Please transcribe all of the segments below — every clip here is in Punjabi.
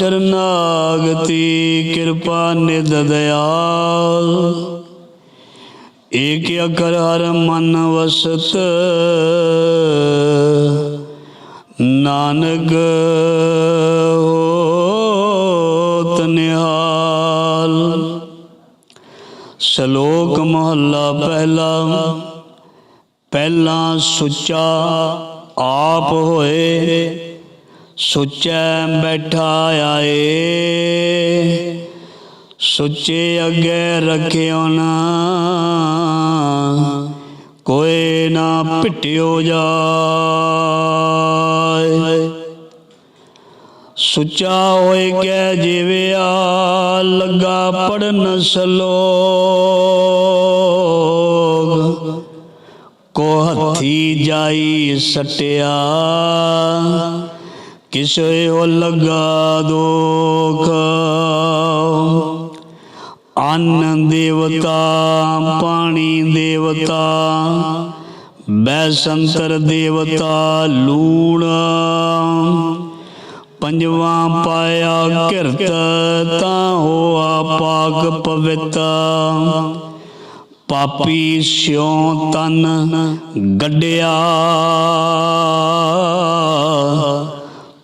ਚਰਨਾਗਤੀ ਕਿਰਪਾ ਨਿਦ ਦਇਆਲ ਏਕ ਅਕਰ ਹਰ ਮਨ ਵਸਤ। ਨਾਨਕ ਹੋਤ ਨਿਹਾਲ। ਸ਼ਲੋਕ ਮਹੱਲਾ ਪਹਿਲਾ। ਪਹਿਲਾ ਸੁੱਚਾ ਆਪ ਹੋਏ। ਸੁੱਚੈ ਬੈਠਾ ਆਏ ਸੁੱਚੇ ਅੱਗੇ ਰੱਖਿਓ ਨਾ। ਕੋਈ ਨਾ ਪਿਟਿਓ ਜਾਏ। ਸੁੱਚਾ ਹੋਏ ਕੈ ਜਿਵਿਆ, ਲੱਗਾ ਪੜਨ ਸਲੋਗ ਕੋ ਹੱਥੀ ਜਾਈ ਸਟਿਆ। ਕਿਸੇ ਹੋ ਲੱਗਾ ਦੁਖ। ਅੰਨ ਦੇਵਤਾ, ਪਾਣੀ ਦੇਵਤਾ, ਬੈਸੰਤਰ ਦੇਵਤਾ, ਲੂਣ। ਪੰਜਵਾਂ ਪਾਇਆ ਕਿਰਤ, ਤਾਂ ਹੋਆ ਪਾਕ ਪਵਿੱਤ। ਪਾਪੀ ਸਿਉ ਤਨ ਗੱਡਿਆ।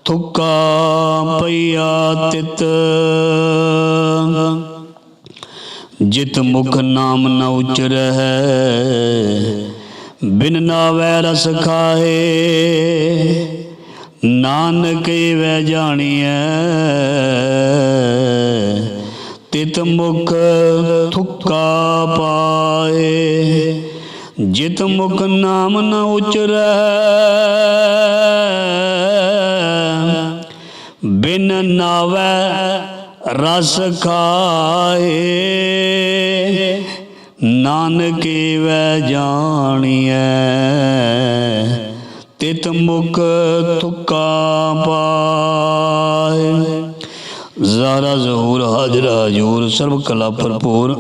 ਥੁੱਕਾ ਪਈਆ ਤਿਤ। ਜਿਤ ਮੁਖ ਨਾਮ ਨ ਉਚਰਹਿ, ਬਿਨ ਨਾਵੈ ਰਸ ਖਾਏ ਨਾਨਕ ਵੈ ਜਾਣੀਐ, ਤਿਤ ਮੁਖ ਥੁੱਕਾ ਪਾਏ ਜਿਤ ਮੁਖ ਨਾਮ ਨ ਉਚਰੈ ਬਿਨ ਨਾਵੈ ਰਸ ਖਾਏ। ਨਾਨਕ ਵੈ ਜਾਣੀਐ, ਤਿਤ ਮੁਖ ਤੁਕਾ ਪਾਏ। ਜ਼ਾਰਾ ਜ਼ਹੂਰ, ਹਾਜ਼ਰਾ ਹਜੂਰ, ਸਰਬ ਕਲਾ ਭਰਪੂਰ।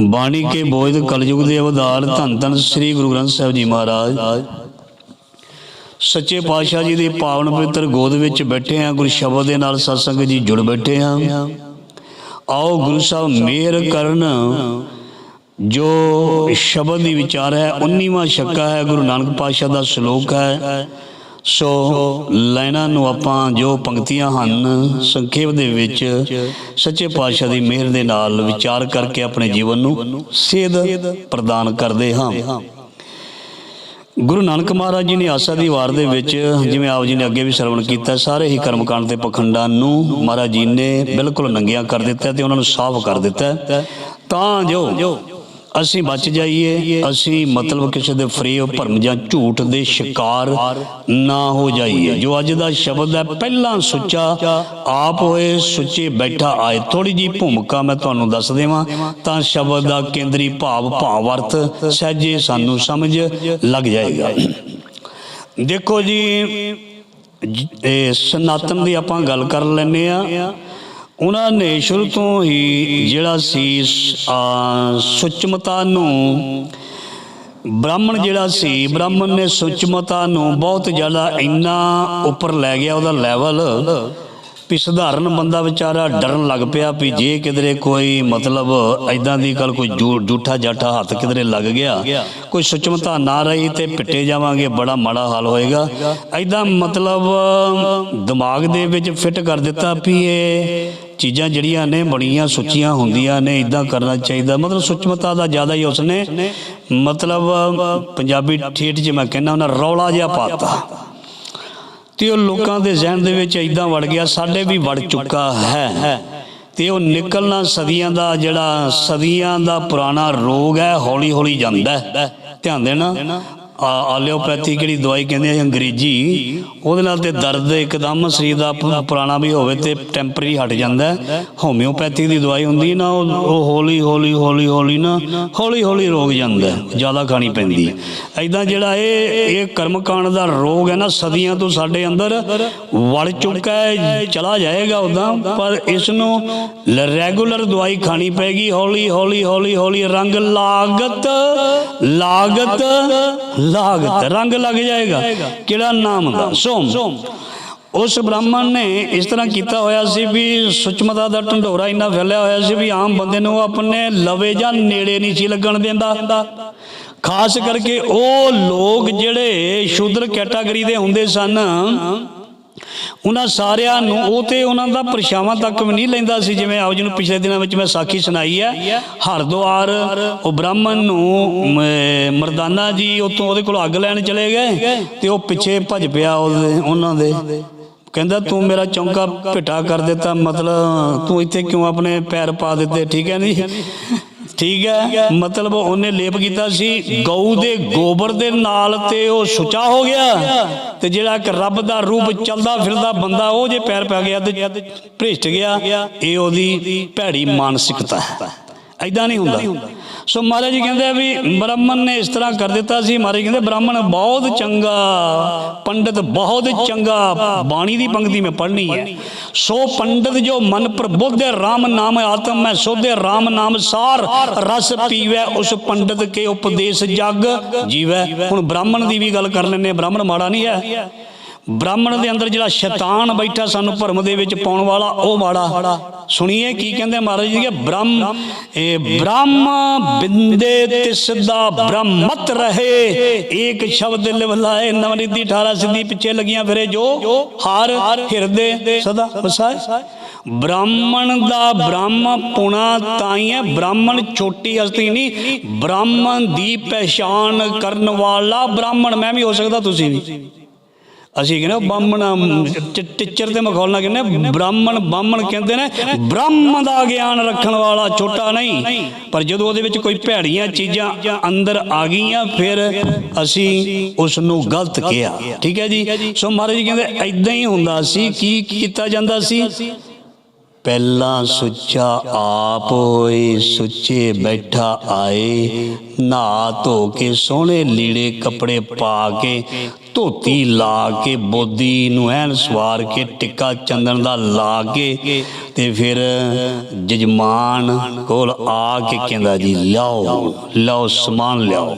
ਬਾਣੀ ਕੇ ਬੋਝ ਕਲਯੁਗ ਦੇ ਅਵਤਾਰ ਧੰਨ ਧੰਨ ਸ੍ਰੀ ਗੁਰੂ ਗ੍ਰੰਥ ਸਾਹਿਬ ਜੀ ਮਹਾਰਾਜ। ਸੱਚੇ ਪਾਤਸ਼ਾਹ ਜੀ ਦੇ ਪਾਵਨ ਪਵਿੱਤਰ ਗੋਦ ਵਿੱਚ ਬੈਠੇ ਹਾਂ ਗੁਰੂ ਸ਼ਬਦ ਦੇ ਨਾਲ ਸਤਸੰਗ ਜੀ ਜੁੜ ਬੈਠੇ ਹਾਂ ਆਓ ਗੁਰੂ ਸਾਹਿਬ ਮਿਹਰ ਕਰਨ, ਜੋ ਸ਼ਬਦ ਦੀ ਵਿਚਾਰ ਹੈ 19ਵਾਂ ਸ਼ੱਕਾ ਹੈ, ਗੁਰੂ ਨਾਨਕ ਪਾਤਸ਼ਾਹ ਦਾ ਸ਼ਲੋਕ ਹੈ। ਸੋ ਲਾਈਨਾਂ ਨੂੰ ਆਪਾਂ ਜੋ ਪੰਕਤੀਆਂ ਹਨ, ਸੰਖੇਪ ਦੇ ਵਿੱਚ ਸੱਚੇ ਪਾਤਸ਼ਾਹ ਦੀ ਮਿਹਰ ਦੇ ਨਾਲ ਵਿਚਾਰ ਕਰਕੇ ਆਪਣੇ ਜੀਵਨ ਨੂੰ ਸੇਧ ਪ੍ਰਦਾਨ ਕਰਦੇ ਹਾਂ। ਗੁਰੂ ਨਾਨਕ ਮਹਾਰਾਜ ਜੀ ਨੇ ਆਸਾ ਦੀ ਵਾਰ ਦੇ ਵਿੱਚ ਜਿਵੇਂ ਆਪ ਜੀ ਨੇ ਅੱਗੇ ਵੀ ਸਰਵਣ ਕੀਤਾ, ਸਾਰੇ ਹੀ ਕਰਮਕਾਂਡ ਤੇ ਪਖੰਡਾਂ ਨੂੰ ਮਹਾਰਾਜ ਜੀ ਨੇ ਬਿਲਕੁਲ ਨੰਗੀਆਂ ਕਰ ਦਿੱਤਾ ਤੇ ਉਹਨਾਂ ਨੂੰ ਸਾਫ਼ ਕਰ ਦਿੱਤਾ। ਤਾਂ ਜੋ ਅਸੀਂ ਬਚ ਜਾਈਏ, ਅਸੀਂ ਮਤਲਬ ਕਿਸੇ ਦੇ ਫਰੇਬ ਭਰਮ ਜਾਂ ਝੂਠ ਦੇ ਸ਼ਿਕਾਰ ਨਾ ਹੋ ਜਾਈਏ। ਜੋ ਅੱਜ ਦਾ ਸ਼ਬਦ ਹੈ, ਪਹਿਲਾਂ ਸੁੱਚਾ, ਆਪ ਹੋਏ ਸੁੱਚੇ ਬੈਠਾ ਆਏ। ਥੋੜੀ ਜੀ ਭੂਮਿਕਾ ਮੈਂ ਤੁਹਾਨੂੰ ਦੱਸ ਦੇਵਾਂ, ਤਾਂ ਸ਼ਬਦ ਦਾ ਕੇਂਦਰੀ ਭਾਵ ਭਾਵ-ਅਰਥ ਸਹਿਜੇ ਸਾਨੂੰ ਸਮਝ ਲੱਗ ਜਾਏਗਾ। ਦੇਖੋ ਜੀ ਇਹ ਸਨਾਤਨ ਦੀ ਆਪਾਂ ਗੱਲ ਕਰ ਲੈਨੇ ਆ ਉਹਨਾਂ ਨੇ ਸ਼ੁਰੂ ਤੋਂ ਹੀ ਜਿਹੜਾ ਸੀ ਆ, ਸੁਚਮਤਾ ਨੂੰ ਬ੍ਰਾਹਮਣ ਜਿਹੜਾ ਸੀ ਬ੍ਰਾਹਮਣ ਨੇ ਸੁਚਮਤਾ ਨੂੰ ਬਹੁਤ ਜ਼ਿਆਦਾ ਇੰਨਾ ਉੱਪਰ ਲੈ ਗਿਆ ਉਹਦਾ ਲੈਵਲ ਵੀ ਸਧਾਰਨ ਬੰਦਾ ਵਿਚਾਰਾ ਡਰਨ ਲੱਗ ਪਿਆ ਵੀ ਜੇ ਕਿਧਰੇ ਕੋਈ ਮਤਲਬ ਐਦਾਂ ਦੀ ਗੱਲ ਕੋਈ ਝੂ- ਝੂਠਾ ਜਾਠਾ ਹੱਥ ਕਿਧਰੇ ਲੱਗ ਗਿਆ ਕੋਈ ਸੁਚਮਤਾ ਨਾ ਰਹੀ ਤੇ ਪਿੱਟੇ ਜਾਵਾਂਗੇ ਬੜਾ ਮਾੜਾ ਹਾਲ ਹੋਏਗਾ। ਐਦਾਂ ਮਤਲਬ ਦਿਮਾਗ ਦੇ ਵਿੱਚ ਫਿੱਟ ਕਰ ਦਿੱਤਾ ਵੀ ਇਹ ਚੀਜ਼ਾਂ ਜਿਹੜੀਆਂ ਨੇ ਬੜੀਆਂ ਸੁੱਚੀਆਂ ਹੁੰਦੀਆਂ ਨੇ ਇਦਾਂ ਕਰਨਾ ਚਾਹੀਦਾ। ਮਤਲਬ ਸੁਚਮਤਾ ਦਾ ਜ਼ਿਆਦਾ ਹੀ ਉਸਨੇ ਮਤਲਬ ਪੰਜਾਬੀ ਠੇਠ ਚ ਮੈਂ ਕਹਿੰਦਾ ਉਹਨਾਂ ਰੌਲਾ ਜਿਹਾ ਪਾਤਾ। ਤੇ ਉਹ ਲੋਕਾਂ ਦੇ ਜ਼ਿਹਨ ਦੇ ਵਿੱਚ ਇਦਾਂ ਵੜ ਗਿਆ, ਸਾਡੇ ਵੀ ਵੜ ਚੁੱਕਾ ਹੈ। ਤੇ ਉਹ ਨਿਕਲਣਾ ਸਦੀਆਂ ਦਾ ਜਿਹੜਾ ਸਦੀਆਂ ਦਾ ਪੁਰਾਣਾ ਰੋਗ ਹੈ ਹੌਲੀ ਹੌਲੀ ਜਾਂਦਾ ਧਿਆਨ ਦੇਣਾ ਆਲਿਓਪੈਥੀ ਕਿਹੜੀ ਦਵਾਈ ਕਹਿੰਦੇ ਆ ਅੰਗਰੇਜ਼ੀ, ਉਹਦੇ ਨਾਲ ਤੇ ਦਰਦ ਇੱਕਦਮ ਸਰੀਰ ਦਾ ਪੁਰਾਣਾ ਵੀ ਹੋਵੇ ਤੇ ਟੈਂਪਰੇਰੀ ਹਟ ਜਾਂਦਾ ਹੋਮਿਓਪੈਥੀ ਦੀ ਦਵਾਈ ਹੁੰਦੀ ਨਾ, ਉਹ ਉਹ ਹੌਲੀ ਹੌਲੀ ਹੌਲੀ ਹੌਲੀ ਨਾ, ਹੌਲੀ ਹੌਲੀ ਰੋਗ ਜਾਂਦਾ ਜ਼ਿਆਦਾ ਖਾਣੀ ਪੈਂਦੀ ਹੈ। ਐਦਾਂ ਜਿਹੜਾ ਇਹ ਇਹ ਕਰਮਕਾਂਡ ਦਾ ਰੋਗ ਹੈ ਨਾ, ਸਦੀਆਂ ਤੋਂ ਸਾਡੇ ਅੰਦਰ ਵੜ ਚੁੱਕਾ ਹੈ, ਚਲਾ ਜਾਏਗਾ ਉਦਾਂ ਪਰ ਇਸ ਨੂੰ ਰੈਗੂਲਰ ਦਵਾਈ ਖਾਣੀ ਪੈਗੀ ਹੌਲੀ ਹੌਲੀ ਹੌਲੀ ਹੌਲੀ, ਰੰਗ ਲਾਗਤ ਲਾਗਤ ਲਾਗਤ ਰੰਗ ਲੱਗ ਜਾਏਗਾ। ਕਿਹੜਾ ਨਾਮ ਦਾ? ਸੋਮ। ਉਸ ਬ੍ਰਾਹਮਣ ਨੇ ਇਸ ਤਰ੍ਹਾਂ ਕੀਤਾ ਹੋਇਆ ਸੀ ਵੀ ਸੁਚਮਤਾ ਦਾ ਢੰਡੋਰਾ ਇੰਨਾ ਫੈਲਿਆ ਹੋਇਆ ਸੀ ਵੀ ਆਮ ਬੰਦੇ ਨੂੰ ਆਪਣੇ ਲਵੇ ਜਾਂ ਨੇੜੇ ਨਹੀਂ ਸੀ ਲੱਗਣ ਦਿੰਦਾ। ਖਾਸ ਕਰਕੇ ਉਹ ਲੋਕ ਜਿਹੜੇ ਸ਼ੂਦਰ ਕੈਟਾਗਰੀ ਦੇ ਹੁੰਦੇ ਸਨ ਉਹਨਾਂ ਸਾਰਿਆਂ ਨੂੰ, ਉਹ ਤੇ ਉਹਨਾਂ ਦਾ ਪਰਛਾਵਾਂ ਤੱਕ ਵੀ ਨਹੀਂ ਲੈਂਦਾ ਸੀ, ਜਿਵੇਂ ਆਪ ਜੀ ਨੂੰ ਪਿਛਲੇ ਦਿਨਾਂ ਵਿੱਚ ਮੈਂ ਸਾਖੀ ਸੁਣਾਈ ਹੈ। ਹਰਦੁਆਰ, ਉਹ ਬ੍ਰਾਹਮਣ ਨੂੰ ਮਰਦਾਨਾ ਜੀ ਉਤੋਂ ਉਹਦੇ ਕੋਲ ਅੱਗ ਲੈਣ ਚਲੇ ਗਏ ਤੇ ਉਹ ਪਿੱਛੇ ਭੱਜ ਪਿਆ ਉਹਦੇ, ਉਹਨਾਂ ਦੇ। ਕਹਿੰਦਾ, ਤੂੰ ਮੇਰਾ ਚੌਂਕਾ ਭਿੱਟਾ ਕਰ ਦਿੱਤਾ, ਮਤਲਬ ਤੂੰ ਇੱਥੇ ਕਿਉਂ ਆਪਣੇ ਪੈਰ ਪਾ ਦਿੱਤੇ? ਠੀਕ ਹੈ ਨਹੀਂ ਠੀਕ ਹੈ? ਮਤਲਬ ਉਹਨੇ ਲੇਪ ਕੀਤਾ ਸੀ, ਗਊ ਦੇ ਗੋਬਰ ਦੇ ਨਾਲ ਤੇ ਉਹ ਸੁਚਾ ਹੋ ਗਿਆ ਤੇ ਜਿਹੜਾ ਇੱਕ ਰੱਬ ਦਾ ਰੂਪ ਚੱਲਦਾ ਫਿਰਦਾ ਬੰਦਾ, ਉਹ ਜੇ ਪੈਰ ਪੈ ਗਿਆ ਤੇ ਭ੍ਰਿਸ਼ਟ ਗਿਆ, ਇਹ ਉਹਦੀ ਭੈੜੀ ਮਾਨਸਿਕਤਾ ਹੈ। ਐਦਾਂ ਨਹੀਂ ਹੁੰਦਾ। ਸੋ ਮਹਾਰਾਜ ਜੀ ਕਹਿੰਦੇ ਵੀ ਬ੍ਰਾਹਮਣ ਨੇ ਇਸ ਤਰ੍ਹਾਂ ਕਰ ਦਿੱਤਾ ਸੀ। ਮਹਾਰਾਜ ਕਹਿੰਦੇ, ਬ੍ਰਾਹਮਣ ਬਹੁਤ ਚੰਗਾ, ਪੰਡਤ ਬਹੁਤ ਚੰਗਾ, ਬਾਣੀ ਦੀ ਪੰਕਤੀ ਮੈਂ ਪੜ੍ਹਨੀ ਹੈ। ਸੋ ਪੰਡਤ ਜੋ ਮਨ ਪ੍ਰਬੁੱਧ ਹੈ RAM ਨਾਮ ਆਤਮ ਮੈਂ ਸੋਧੇ RAM ਨਾਮ ਸਾਰ, ਰਸ ਪੀਵੈ, ਉਸ ਪੰਡਤ ਕੇ ਉਪਦੇਸ਼ ਜਗ ਜੀਵੈ। ਹੁਣ ਬ੍ਰਾਹਮਣ ਦੀ ਵੀ ਗੱਲ ਕਰ ਲੈਂਦੇ ਬ੍ਰਾਹਮਣ ਮਾੜਾ ਨਹੀਂ ਹੈ। ਬ੍ਰਾਹਮਣ ਦੇ ਅੰਦਰ ਜਿਹੜਾ ਸ਼ੈਤਾਨ ਬੈਠਾ ਸਾਨੂੰ ਭਰਮ ਦੇ ਵਿੱਚ ਪਾਉਣ ਵਾਲਾ, ਉਹ ਮਾੜਾ। ਸੁਣੀਏ ਕੀ ਕਹਿੰਦੇ ਮਹਾਰਾਜ ਜੀ, ਕਿ ਬ੍ਰਹਮ, ਇਹ ਬ੍ਰਹਮ ਬਿੰਦੇ ਤਿਸ ਦਾ ਬ੍ਰਹਮਤ ਰਹੇ। ਏਕ ਸ਼ਬਦ ਲਿਵ ਲਾਏ 18 ਸਿੱਧੀ ਪਿੱਛੇ ਲੱਗੀਆਂ ਫਿਰੇ ਜੋ ਹਰ ਹਿਰਦੇ ਸਦਾ ਵਸਾਏ। ਬ੍ਰਾਹਮਣ ਦਾ ਬ੍ਰਹਮ ਪੁਣਾ ਤਾਈ ਬ੍ਰਾਹਮਣ ਛੋਟੀ ਹਸਤੀ ਨਹੀਂ, ਬ੍ਰਾਹਮਣ ਦੀ ਪਹਿਚਾਨ ਕਰਨ ਵਾਲਾ ਬ੍ਰਾਹਮਣ। ਮੈਂ ਵੀ ਹੋ ਸਕਦਾ ਤੁਸੀਂ ਵੀ। ਅਸੀਂ ਕਹਿੰਦੇ ਉਹ ਬਾਹਮਣ ਟੀਚਰ ਤੇ ਮਖੌਲਣਾ ਕਹਿੰਦੇ ਬ੍ਰਾਹਮਣ ਬਾਹਮਣ ਕਹਿੰਦੇ ਨੇ ਬ੍ਰਹਮ ਦਾ ਗਿਆਨ ਰੱਖਣ ਵਾਲਾ ਛੋਟਾ ਨਹੀਂ। ਪਰ ਜਦੋਂ ਉਹਦੇ ਵਿੱਚ ਕੋਈ ਭੈੜੀਆਂ ਚੀਜ਼ਾਂ ਅੰਦਰ ਆ ਗਈਆਂ ਫਿਰ ਅਸੀਂ ਉਸ ਨੂੰ ਗਲਤ ਕਿਹਾ। ਠੀਕ ਹੈ ਜੀ? ਸੋ ਮਹਾਰਾਜ ਜੀ ਕਹਿੰਦੇ ਐਦਾਂ ਹੀ ਹੁੰਦਾ ਸੀ ਕੀ ਕੀਤਾ ਜਾਂਦਾ ਸੀ? ਪਹਿਲਾਂ ਸੁੱਚਾ ਆਪ ਹੋਏ ਸੁੱਚੇ ਬੈਠਾ ਆਏ। ਨਹਾ ਧੋ ਕੇ ਸੋਹਣੇ ਲੀੜੇ ਕੱਪੜੇ ਪਾ ਕੇ ਧੋਤੀ ਲਾ ਕੇ ਬੋਦੀ ਨੂੰ ਐਨ ਸਵਾਰ ਕੇ ਟਿੱਕਾ ਚੰਦਨ ਦਾ ਲਾ ਕੇ ਤੇ ਫਿਰ ਜਜਮਾਨ ਕੋਲ ਆ ਕੇ ਕਹਿੰਦਾ ਜੀ, ਲਿਆਓ ਲਿਆਓ, ਸਮਾਨ ਲਿਆਓ।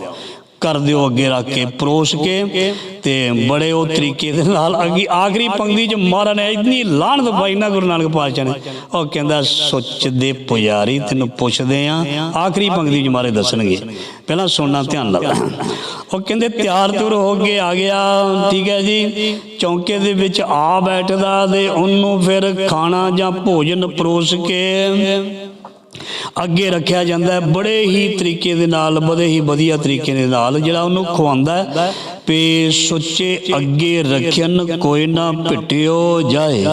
ਕਰ ਦਿਓ ਅੱਗੇ ਰੱਖ ਕੇ, ਪਰੋਸ ਕੇ ਤੇ ਬੜੇ ਉਹ ਤਰੀਕੇ ਦੇ ਨਾਲ ਅੱਗੇ ਆਖਰੀ ਪੰਕਤੀ ਚ ਮਹਾਰਾਜ ਨੇ ਇਤਨੀ ਲਾਹਨਤ ਪਾਈ ਨਾ ਗੁਰੂ ਨਾਨਕ ਪਾਤਸ਼ਾਹ ਨੇ। ਉਹ ਕਹਿੰਦਾ ਸੁੱਚ ਦੇ ਪੁਜਾਰੀ ਤੈਨੂੰ ਪੁੱਛਦੇ ਆ, ਆਖਰੀ ਪੰਗਤੀ ਚ ਮਾਰੇ ਦੱਸਣਗੇ। ਪਹਿਲਾਂ ਸੁਣਨਾ ਧਿਆਨ ਨਾਲ। ਉਹ ਕਹਿੰਦੇ, ਤਿਆਰ ਤੁਰ ਹੋ ਕੇ ਆ ਗਿਆ, ਠੀਕ ਹੈ ਜੀ। ਚੌਂਕੇ ਦੇ ਵਿੱਚ ਆ ਬੈਠਦਾ ਤੇ ਉਹਨੂੰ ਫਿਰ ਖਾਣਾ ਜਾਂ ਭੋਜਨ ਪਰੋਸ ਕੇ ਅੱਗੇ ਰੱਖਿਆ ਜਾਂਦਾ ਬੜੇ ਹੀ ਤਰੀਕੇ ਦੇ ਨਾਲ, ਬੜੇ ਹੀ ਵਧੀਆ ਤਰੀਕੇ ਦੇ ਨਾਲ ਜਿਹੜਾ ਉਹਨੂੰ ਖਵਾਉਂਦਾ ਹੈ। ਪੇ ਸੁੱਚੇ ਅੱਗੇ ਰੱਖਿਆਨ ਕੋਈ ਨਾ ਭਿਟਿਓ ਜਾਏ।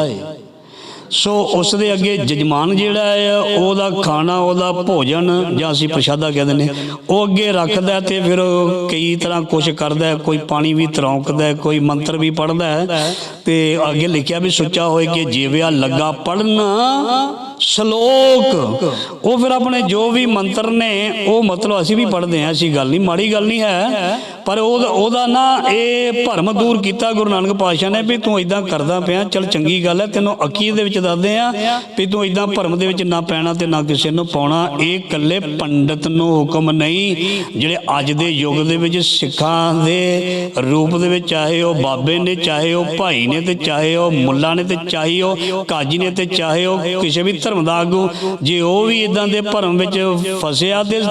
ਸੋ ਉਸ ਦੇ ਅੱਗੇ ਜਜਮਾਨ ਜਿਹੜਾ ਹੈ, ਉਹਦਾ ਖਾਣਾ, ਉਹਦਾ ਭੋਜਨ ਜਾਂ ਅਸੀਂ ਪ੍ਰਸ਼ਾਦਾ ਕਹਿ ਦਿੰਦੇ ਉਹ ਅੱਗੇ ਰੱਖਦਾ ਹੈ ਤੇ ਫਿਰ ਕਈ ਤਰ੍ਹਾਂ ਕੁਝ ਕਰਦਾ ਕੋਈ ਪਾਣੀ ਵੀ ਤਰੌਂਕਦਾ ਕੋਈ ਮੰਤਰ ਵੀ ਪੜਦਾ ਹੈ। ਤੇ ਅੱਗੇ ਲਿਖਿਆ ਵੀ ਸੁੱਚਾ ਹੋਏ ਕਿ ਜੀਵਿਆ ਲੱਗਾ ਪੜਨਾ ਸ਼ਲੋਕ। ਉਹ ਫਿਰ ਆਪਣੇ ਜੋ ਵੀ ਮੰਤਰ ਨੇ, ਉਹ ਮਤਲਬ ਅਸੀਂ ਵੀ ਪੜਦੇ ਹਾਂ ਅਸੀਂ ਗੱਲ ਨਹੀਂ, ਮਾੜੀ ਗੱਲ ਨਹੀਂ ਹੈ। ਪਰ ਉਹ ਉਹਦਾ ਨਾ ਇਹ ਭਰਮ ਦੂਰ ਕੀਤਾ ਗੁਰੂ ਨਾਨਕ ਪਾਤਸ਼ਾਹ ਨੇ ਵੀ ਤੂੰ ਇਦਾਂ ਕਰਦਾ ਪਿਆ, ਚਲ ਚੰਗੀ ਗੱਲ ਹੈ, ਤੈਨੂੰ ਅਕੀਦ ਦੇ ਵਿੱਚ ਦੱਸਦੇ ਆ ਵੀ ਤੂੰ ਇਦਾਂ ਭਰਮ ਦੇ ਵਿੱਚ ਨਾ ਪੈਣਾ ਤੇ ਨਾ ਕਿਸੇ ਨੂੰ ਪਾਉਣਾ। ਇਹ ਇਕੱਲੇ ਪੰਡਤ ਨੂੰ ਹੁਕਮ ਨਹੀਂ, ਜਿਹੜੇ ਅੱਜ ਦੇ ਯੁੱਗ ਦੇ ਵਿੱਚ ਸਿੱਖਾਂ ਦੇ ਰੂਪ ਦੇ ਵਿੱਚ, ਚਾਹੇ ਉਹ ਬਾਬੇ ਨੇ, ਚਾਹੇ ਉਹ ਭਾਈ ਨੇ ਤੇ ਚਾਹੇ ਉਹ ਮੁੱਲਾ ਨੇ ਤੇ ਚਾਹੇ ਉਹ ਕਾਜੀ ਨੇ ਤੇ ਚਾਹੇ ਉਹ ਕਿਸੇ ਵੀ ਧਰਮ ਦਾ ਆਗੂ, ਜੇ ਉਹ ਵੀ ਇਦਾਂ ਦੇ ਭਰਮ ਵਿੱਚ ਫਸਿਆ ਤੇ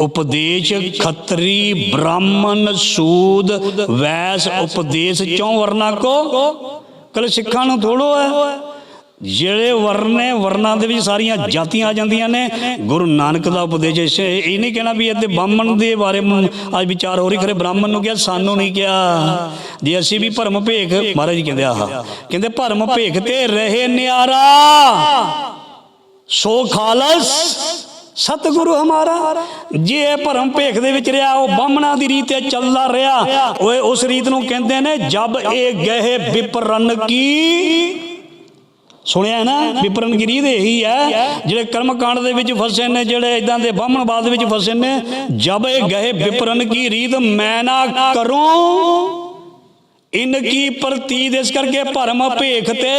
ਉਪਦੇਸ਼ ਖੱਤਰੀ ਬ੍ਰਾਹਮਣ ਸੂਦ ਵੈਸ ਉਪਦੇਸ਼ ਚੋਂ ਵਰਨਾ ਕੋ? ਕਲ ਸਿੱਖਾਂ ਨੂੰ ਥੋੜੋ ਹੈ। ਜਿਹੜੇ ਵਰਨ ਨੇ ਵਰਨਾਂ ਦੇ ਵਿੱਚ ਸਾਰੀਆਂ ਜਾਤੀਆਂ ਆ ਜਾਂਦੀਆਂ ਨੇ, ਗੁਰੂ ਨਾਨਕ ਦਾ ਉਪਦੇਸ਼ ਇਹ ਨਹੀਂ ਕਹਿਣਾ ਵੀ ਇੱਥੇ ਬ੍ਰਾਹਮਣ ਦੇ ਬਾਰੇ ਅੱਜ ਵਿਚਾਰ ਹੋ ਰਹੀ ਖਰੇ। ਬ੍ਰਾਹਮਣ ਨੂੰ ਕਿਹਾ, ਸਾਨੂੰ ਨਹੀਂ ਕਿਹਾ। ਜੇ ਅਸੀਂ ਵੀ ਭਰਮ ਭੇਖ, ਮਹਾਰਾਜ ਜੀ ਕਹਿੰਦੇ, ਆਹ। ਕਹਿੰਦੇ, ਭਰਮ ਭੇਖ ਤੇ ਰਹੇ ਨਿਆਰਾ। ਸੋ ਖਾਲਸ। ਸਤਿਗੁਰੂ ਹਮਾਰਾ, ਜੇ ਇਹ ਭਰਮ ਭੇਖ ਦੇ ਵਿੱਚ ਰਿਹਾ, ਉਹ ਬਾਹਮਣਾ ਦੀ ਰੀਤ ਤੇ ਚੱਲਦਾ ਰਿਹਾ। ਓਏ, ਉਸ ਰੀਤ ਨੂੰ ਕਹਿੰਦੇ ਨੇ, ਜਬ ਇਹ ਗਏ ਵਿਪਰਨ ਕੀ? ਸੁਣਿਆ ਨਾ? ਵਿਪਰਨ ਕੀ ਰੀਤ ਇਹੀ ਹੈ, ਜਿਹੜੇ ਕਰਮ ਕਾਂਡ ਦੇ ਵਿੱਚ ਫਸੇ ਨੇ, ਜਿਹੜੇ ਇਦਾਂ ਦੇ ਬਾਹਮਣਵਾਦ ਵਿੱਚ ਫਸੇ ਨੇ, ਜਬ ਇਹ ਗਏ ਵਿਪਰਨ ਕੀ ਰੀਤ ਮੈਂ ਨਾ ਕਰੂੰ, ਇਨ ਕੀ ਪ੍ਰਤੀਤ ਇਸ ਕਰਕੇ ਭਰਮ ਭੇਖ ਤੇ